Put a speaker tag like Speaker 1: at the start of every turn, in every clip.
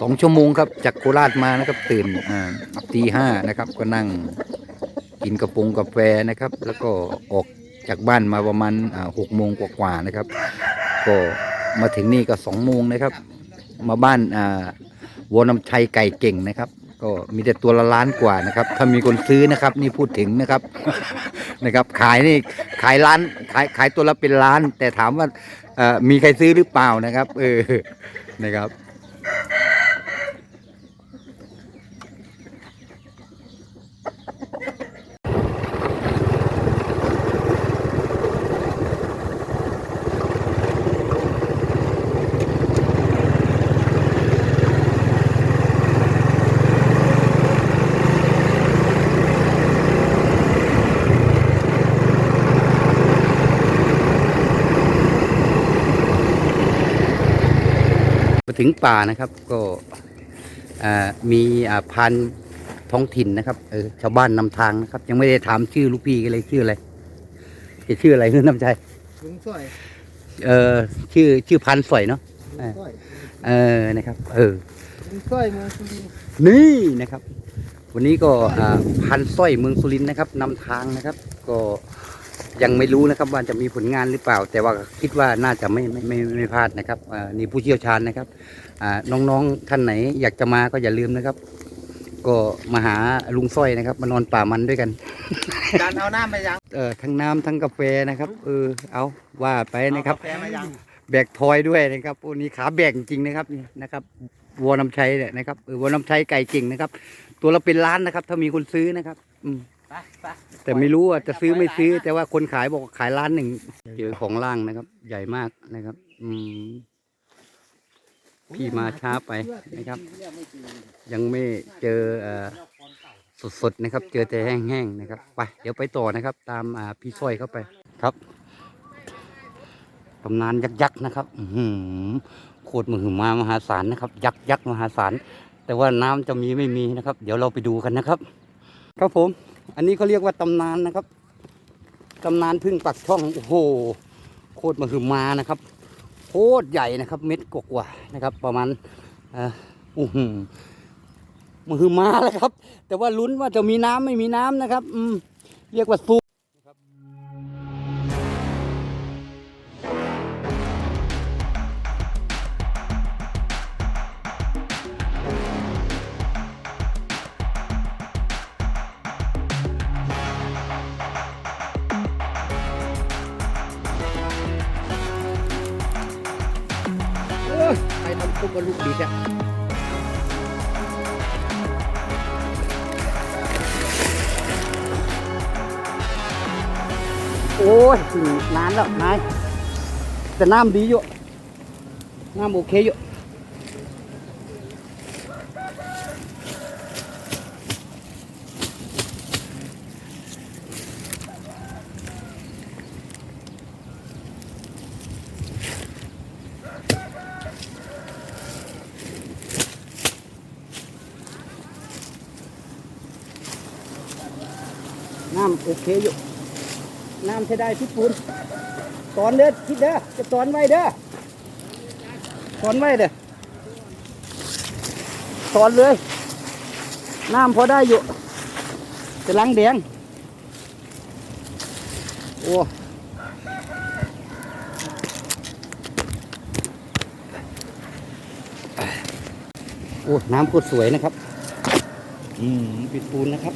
Speaker 1: สองชั่วโมงครับจากโคราชมานะครับตื่นอ่าตีห้านะครับ ก็นั่งกินกระปงกาแฟนะครับ แล้วก็ออกจากบ้านมาประมาณหกโมงกว่าๆนะครับ ก็มาถึงนี่ก็สองโมงนะครับ มาบ้านอ่าวัวนำชัยไก่เก่งนะครับ ก็มีแต่ตัวละล้านกว่านะครับ ถ้ามีคนซื้อนะครับ นี่พูดถึงนะครับนะครับ ขายนี่ขายล้านขายขายตัวละเป็นล้าน แต่ถามว่าอ่อมีใครซื้อหรือเปล่านะครับ เออนะครับ ถึงป่านะครับ ก็อ่ามีอ่าพันท้องถิ่นนะครับเออชาวบ้านนำทางนะครับ ยังไม่ได้ถามชื่อลูกพี่กันเลยชื่ออะไรแกชื่ออะไรเพื่อนน้ำใจ
Speaker 2: ลุงสร้อย
Speaker 1: เออชื่อชื่อพันสอยเนาะ
Speaker 2: ลุงสร้อย
Speaker 1: เออนะครับ เออ
Speaker 2: ลุงสร้อยเมืองสุรินทร์
Speaker 1: นี่นะครับ วันนี้ก็อ่าพันสร้อยเมืองสุรินทร์นะครับนำทางนะครับ ก็ ยังไม่รู้นะครับว่าจะมีผลงานหรือเปล่า แต่ว่าคิดว่าน่าจะไม่ไม่ไม่ไม่พลาดนะครับอ่านี่ผู้เชี่ยวชาญนะครับอ่าน้องๆท่านไหนอยากจะมาก็อย่าลืมนะครับ ก็มาหาลุงสร้อยนะครับมานอนป่ามันด้วยกัน
Speaker 2: จานเอาหน้ามายัง
Speaker 1: เออทั้งน้ำทั้งกาแฟนะครับเออเอาว่าไปนะครับ
Speaker 2: เอากาแฟมายัง
Speaker 1: แบกทอยด้วยนะครับโอ้นี่ขาแบกจริงๆนะครับนี่นะครับวัวน้ำชัยเนี่ยนะครับเออวัวน้ำชัยไก่เก่งนะครับ ตัวละเป็นล้านนะครับ ถ้ามีคนซื้อนะครับ อืม
Speaker 2: ไปไป
Speaker 1: แต่ไม่รู้ว่าจะซื้อไม่ซื้อ แต่ว่าคนขายบอกว่าขายล้านหนึ่งเจอของล่างนะครับ ใหญ่มากนะครับ อืมพี่มาช้าไปนะครับ ยังไม่เจอเอ่อสดๆนะครับ เจอแต่แห้งๆนะครับไปเดี๋ยวไปต่อนะครับ ตามอ่าพี่สร้อยเข้าไปครับตำนานยักษ์ๆนะครับอือหือโคตรมือมามหาศาลนะครับ ยักษ์ยักษ์มหาศาลแต่ว่าน้ำจะมีไม่มีนะครับ เดี๋ยวเราไปดูกันนะครับ ครับผม อันนี้เขาเรียกว่าตำนานนะครับตำนานพึ่งปักช่องโอ้โหโคตรมหึมานะครับโคตรใหญ่นะครับเม็ดกว่านะครับ ประมาณอู้หูมหึมาแล้วครับ แต่ว่าลุ้นว่าจะมีน้ำไม่มีน้ำนะครับ อืมเรียกว่าซู ใครทำตุ๊กลูกดีแท้โอ้ยนานแล้วนายแต่น้ำดีอยู่น้ำโอเคอยู่ น้ำโอเคอยู่ น้ำใช้ได้พี่ปูนสอนเด้อคิดเด้อจะสอนไว้เด้อสอนไว้เด้อสอนเลย น้ำพอได้อยู่จะล้างแดง โอ้โอ้ น้ำก็สวยนะครับ อืม ปิดปูนนะครับ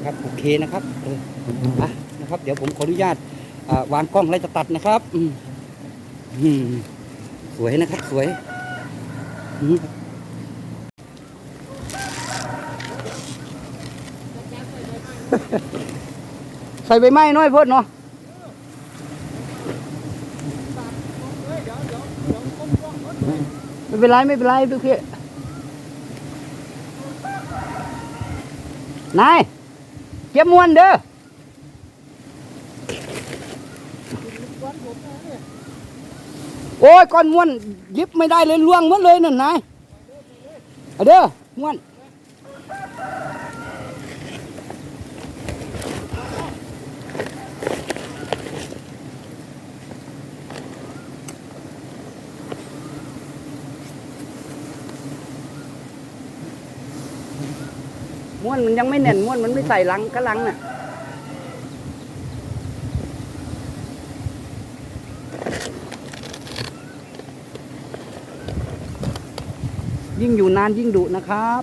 Speaker 1: นะครับโอเคนะครับเอออะนะครับ เดี๋ยวผมขออนุญาตวางกล้องแล้วจะตัดนะครับสวยนะครับสวยใส่ใบไม้น้อยเพิ่นเนาะไม่เป็นไรไม่เป็นไรดูพี่นาย เก็บมวนเด้อโอ้ยก้อนม้วนยิบไม่ได้เลยล่วงหมดเลยนั่นนายเอาเด้อม้วน
Speaker 3: ม้วนมันยังไม่แน่นม้วนมันไม่ใส่ลังกระลังน่ะยิ่งอยู่นานยิ่งดุนะครับ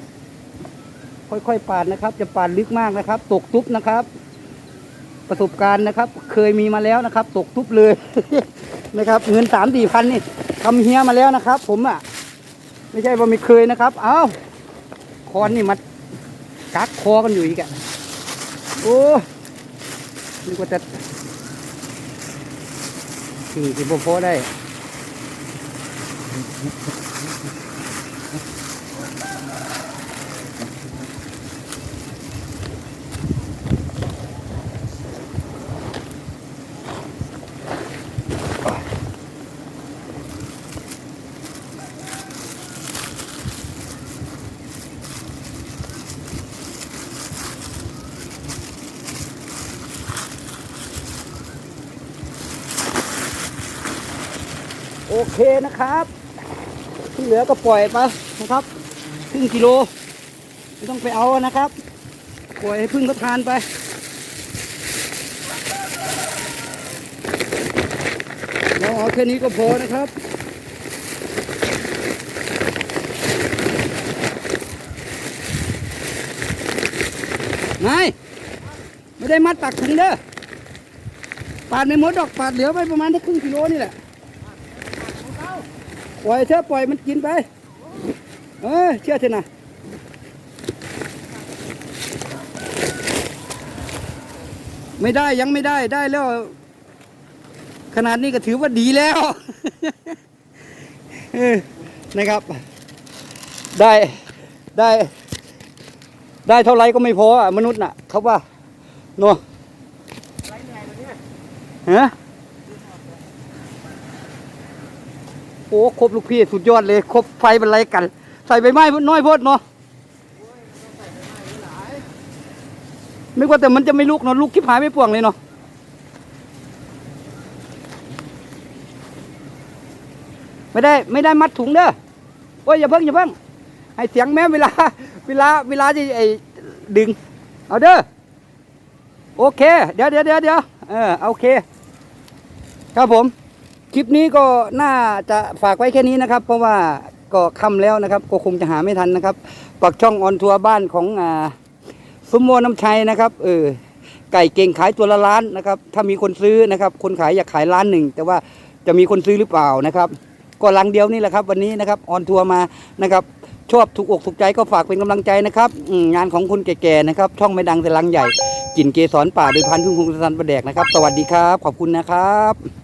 Speaker 3: ค่อยๆปาดนะครับ จะปาดลึกมากนะครับ ตกทุบนะครับ ประสบการณ์นะครับ เคยมีมาแล้วนะครับ ตกทุบเลยนะครับ เงินสามสี่พันนี่ทำเฮียมาแล้วนะครับ ผมอะ ไม่ใช่ว่าไม่เคยนะครับ เอ้าคอนนี่มา กักคอกันอยู่อีกอะโอ้นึกว่าจะขี่สิบโพได้ เคนะครับ ที่เหลือก็ปล่อยไปนะครับครึ่งกิโลไม่ต้องไปเอานะครับปล่อยให้พึ่งเขาทานไปเราเอาแค่นี้ก็พอนะครับนายไม่ได้มัดตักถุงเด้อปาดไม่หมดดอกปาดเหลือไปประมาณได้ครึ่งกิโลนี่แหละ ปล่อยเถอะปล่อยมันกินไป เออเชื่อเถอะนะไม่ได้ยังไม่ได้ได้แล้ว ขนาดนี้ก็ถือว่าดีแล้วเออนะครับ ได้ได้ ได้เท่าไรก็ไม่พออะมนุษย์น่ะเขาว่าเนาะฮะ โอ้ครบลูกพี่สุดยอดเลยครบไฟบรรลัยกัน ใส่ใบไม้น้อยโพดเนาะไม่ว่าแต่มันจะไม่ลุกเนาะลุกคิบหายไม่ป่วงเลยเนาะไม่ได้ไม่ได้มัดถุงเด้อโอ้ยอย่าเพิ่งอย่าเพิ่งให้เสียงแม่เวลา เวลาเวลาจะไอ้ดึง เอาเด้อโอเค เดี๋ยวเดี๋ยวเดี๋ยวเดี๋ยวเออโอเค ครับผม ลิปนี้ก็น่าจะฝากไว้แค่นี้นะครับ เพราะว่าก็ค่ำแล้วนะครับ ก็คงจะหาไม่ทันนะครับปักช่องออนทัวร์บ้านของอ่าสมโมน้ำชัยนะครับเออไก่เก่งขายตัวละล้านนะครับ ถ้ามีคนซื้อนะครับ คนขายอยากขายล้านหนึ่งแต่ว่าจะมีคนซื้อหรือเปล่านะครับ ก็ลังเดียวนี่แหละครับ วันนี้นะครับออนทัวร์มานะครับ ชอบถูกอกถูกใจก็ฝากเป็นกำลังใจนะครับงานของคนแก่ๆนะครับช่องไม่ดังแต่ลังใหญ่กินเกสรป่าโดยพันธุ์พึ่งพงศธรประแดกนะครับ สวัสดีครับ ขอบคุณนะครับ